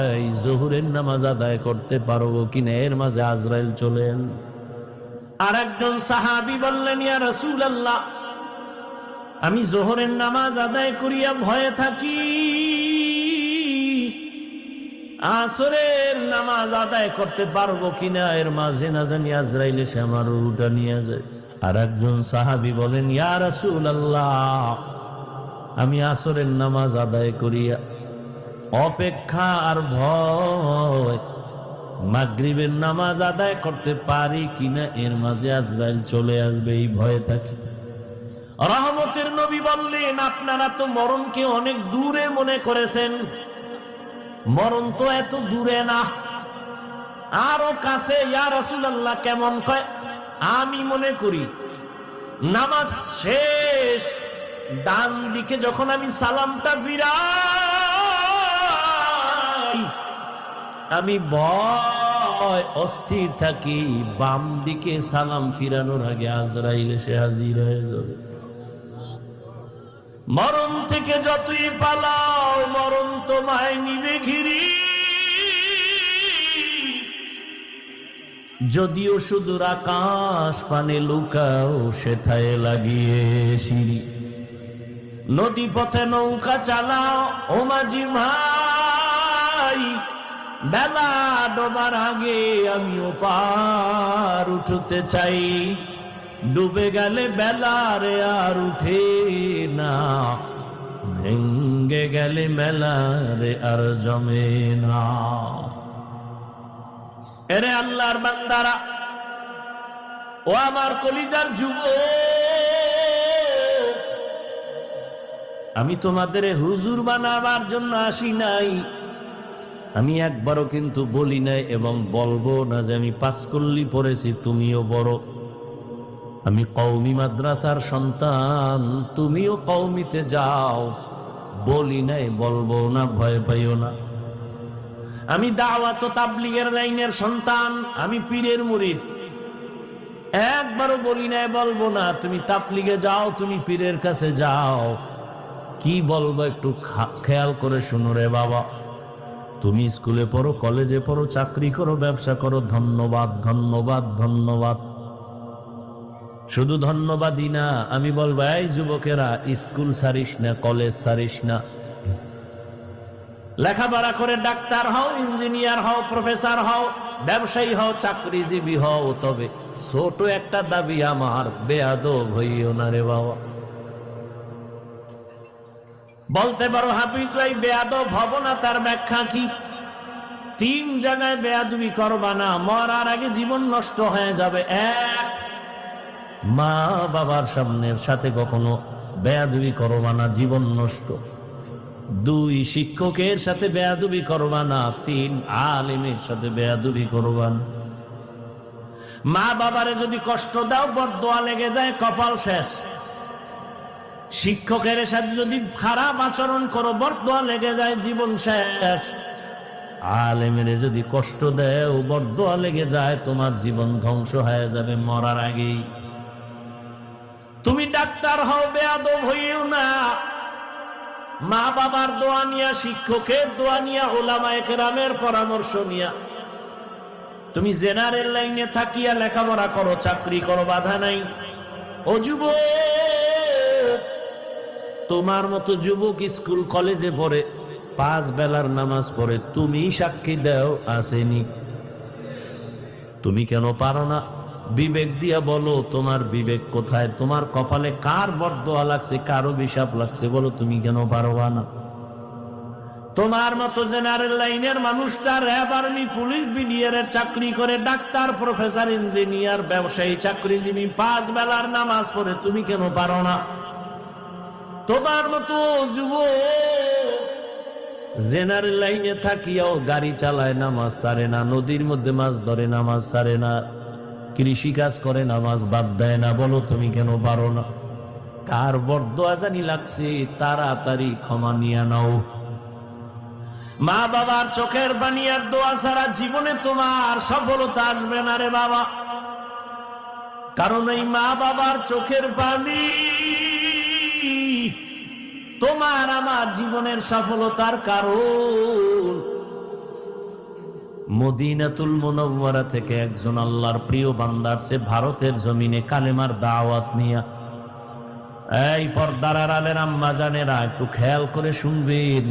ভয় জহুরের নামাজ আদায় করতে পারব কিনা? এর মাঝে আজরাইল চলেন। আর একজন সাহাবি বললেন, ইয়া রসুল আল্লাহ আমি জোহরের নামাজ আদায় করিয়া ভয়ে থাকি। আসরের নামাজ আদায় করতে পারব কিনা? এর মাঝে না জানি আজরাইল এসে আমার উটা নিয়ে যায়। আর একজন সাহাবি বলেন, ইয়া রসুল আল্লাহ আমি আসরের নামাজ আদায় করিয়া অপেক্ষা আর ভয়। মাগরিবের নামাজ আদায় করতে পারি কিনা, এর মাঝে আজরাইল চলে আসবে, এই ভয়ে থাকি। রহমতের নবী বললেন, আপনারা তো মরণকে অনেক দূরে মনে করেছেন। মরণ তো এত দূরে না। আরও কাছে কেমন কয়? আমি মনে করি, নামাজ শেষ, ডান দিকে যখন আমি সালামটা ফিরাই আমি ভয়, অস্থির থাকি, বাম দিকে সালাম ফিরানোর আগে আজরাইল এসে হাজির হয়ে যাবে। মরণ থেকে যতই পালাও, মরণ তোমায় নিবে ঘিরি। যদিও সুদূর আকাশ পানে লুকাও, সেথায় লাগিয়ে সিঁড়ি। নদী পথে নৌকা চালাও, ও মাঝি ভাই বেলা ডোবার আগে আমিও পার উঠতে চাই। ডুবে গেলে বেলারে আর উঠে না। ভেঙ্গে গেলে মেলারে আর জমে না। এরে আল্লাহর বান্দারা, ও আমার কলিজার যুব আমি তোমাদের হুজুর বানাবার জন্য আসি নাই। আমি একবারও কিন্তু বলি নাই এবং বলব না যে আমি পাঁচকল্লি পড়েছি, তুমিও বড়। আমি কৌমি মাদ্রাসার সন্তান, তুমিও কৌমিতে যাও। বলি নাই, বলব না, ভয় পাইও না। আমি দাওয়াত তাবলিগের লাইনের সন্তান, আমি পীরের মুরিদ। একবারও বলি নাই, বলব না, তুমি তাবলিগে যাও, তুমি পীরের কাছে যাও। কি বলব একটু খেয়াল করে শুনো রে বাবা। তুমি স্কুলে পড়ো, কলেজে পড়ো, চাকরি করো, ব্যবসা করো, ধন্যবাদ ধন্যবাদ ধন্যবাদ। শুধু ধন্যবাদই না, আমি বলব, এই যুবকেরা, স্কুল সারিস না, কলেজ সারিস না। লেখাপড়া করে ডাক্তার হও, ইঞ্জিনিয়ার হও, প্রফেসর হও, ব্যবসায়ী হও, চাকরিজীবী হও, তবে ছোট একটা দাবি আমার, বেয়াদব হইও না রে বাবা। বলতে পারো, হাফিজ ভাই, বেয়াদব হব না, তার ব্যাখ্যা কি? তিন জায়গায় বেয়াদবি করবা না, মরার আগে জীবন নষ্ট হয়ে যাবে। এক, মা বাবার সামনের সাথে কখনো বেয়াদবি করবা না, জীবন নষ্ট। দুই, শিক্ষকের সাথে বেয়াদবি করবা না, তিন, আলিমের সাথে বেয়াদবি করবা না। মা বাবারে যদি কষ্ট দাও, বরদোয়া লেগে যায়, কপাল শেষ। শিক্ষকের সাথে যদি খারাপ আচরণ করো, বরদোয়া লেগে যায় জীবন শেষ। আলেমের যদি কষ্ট দেও, বরদোয়া লেগে যায়, তোমার জীবন ধ্বংস হয়ে যাবে মরার আগেই। তুমি ডাক্তার হও, বেয়াদব হইও না। মা বাবার দোয়া নিয়া, শিক্ষকের দোয়া নিয়া ওলামা একরামের পরামর্শ নিয়া। তুমি জেনারেল লাইনে থাকিয়া লেখাপড়া করো, চাকরি করো, বাধা নাই। ও যুবক তোমার মতো যুবক স্কুল কলেজে পড়ে, পাঁচ বেলার নামাজ পড়ে, তুমি সাক্ষী দেও আসেনি। তুমি কেন পারো না? বিবেক দিয়া বলো, তোমার বিবেক কোথায়? তোমার কপালে কার বরদোয়া লাগছে, কারও অভিশাপ লাগছে বলো, তুমি কেন পারবা না? তোমার মতো জেনারেল লাইনের মানুষটা র্যাব আর্মি, পুলিশ, বিডিআর চাকরি করে, ডাক্তার, প্রফেসর, ইঞ্জিনিয়ার, ব্যবসায়ী, চাকরিজীবী, পাঁচ বেলার নামাজ পড়ে, তুমি কেন পারো না? তোমার মতো যুব জেনারেল লাইনে থাকিয়াও গাড়ি চালায়, নামাজ সারে না, নদীর মধ্যে মাছ ধরে, নামাজ সারে না কৃষি কাজ করে, নামাজ বাদ দেয় না, বলো তুমি কেন পারো না? কার বর্দ আজানি লাগছে, তাড়াতাড়ি ক্ষমা নিয়ে নাও। মা বাবার চোখের পানি আর দোয়া ছাড়া জীবনে তোমার সফলতা আসবে না রে বাবা। কারণ এই মা বাবার চোখের পানি তোমার আমার জীবনের সফলতার কারণ। মদিনাতুল মনোবরা থেকে একজন আল্লাহর প্রিয় বান্দার সে ভারতের জমিনে কালেমার দাওয়াত নিয়া, এই পর্দার আলের আম্মা জানেরা, একটু খেয়াল করে শুনবেন।